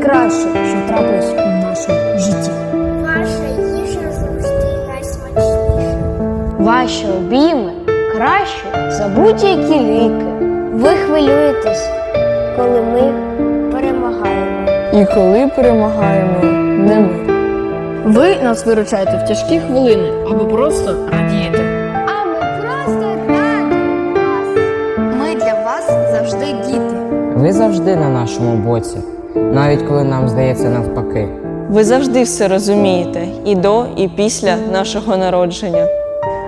Найкраще, що трапилось у нашому житті. Ваша їжа завжди найсмачніша. Ваші обійми краще за будь-які ліки. Ви хвилюєтесь, коли ми перемагаємо. І коли перемагаємо не ми. Ви нас виручаєте в тяжкі хвилини або просто радієте. А ми просто радимо вас. Ми для вас завжди діти. Ви завжди на нашому боці, навіть коли нам здається навпаки. Ви завжди все розумієте і до, і після нашого народження.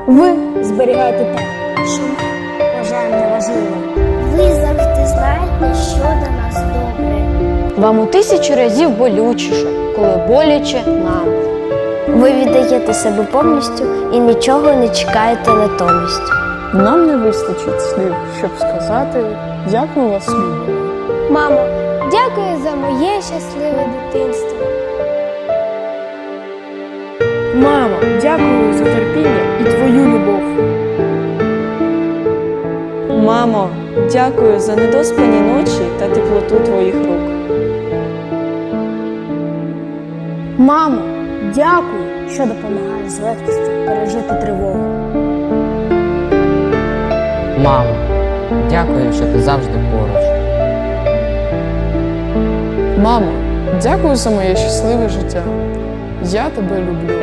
Ви зберігаєте те, що ми вважаємо неважливим. Ви завжди знаєте, що до нас добре. Вам у тисячу разів болючіше, коли боляче нам. Ви віддаєте себе повністю і нічого не чекаєте натомість. Нам не вистачить слів, щоб сказати, як ми вас любимо. Мамо, дякую за моє щасливе дитинство. Мамо, дякую за терпіння і твою любов. Мамо, дякую за недоспані ночі та теплоту твоїх рук. Мамо, дякую, що допомагаєш з легкістю пережити тривогу. Мамо, дякую, що ти завжди Мамо, дякую за моє щасливе життя. Я тебе люблю.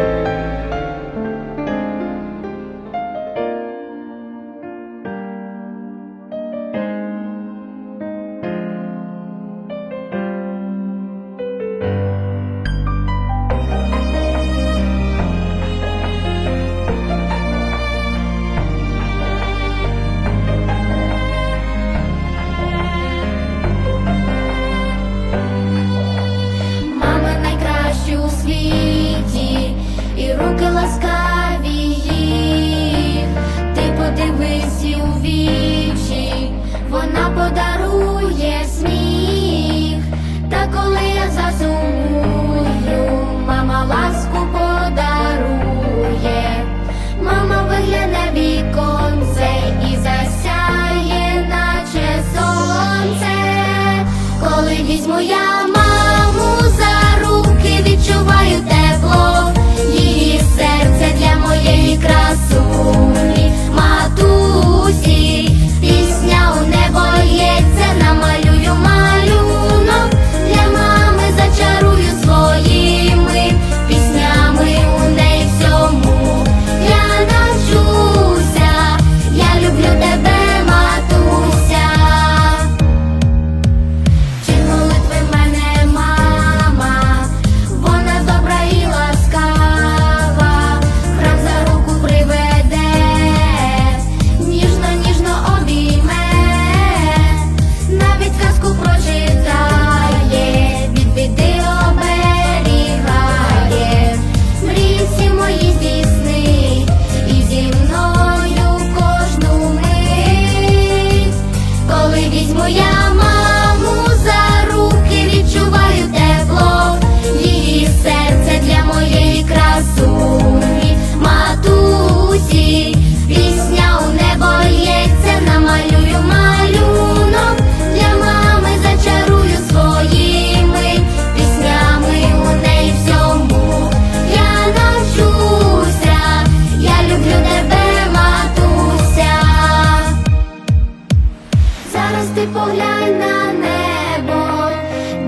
ти поглянь на небо,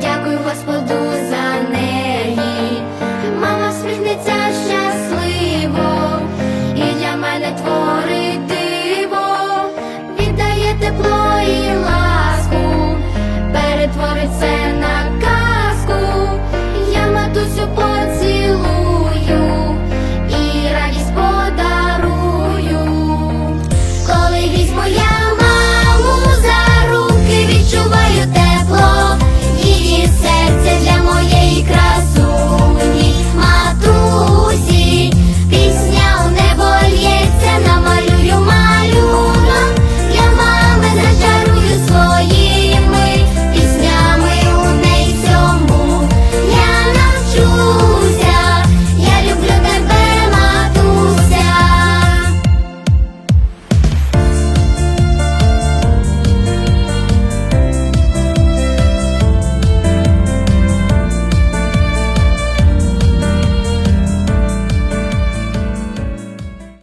дякую Господу за.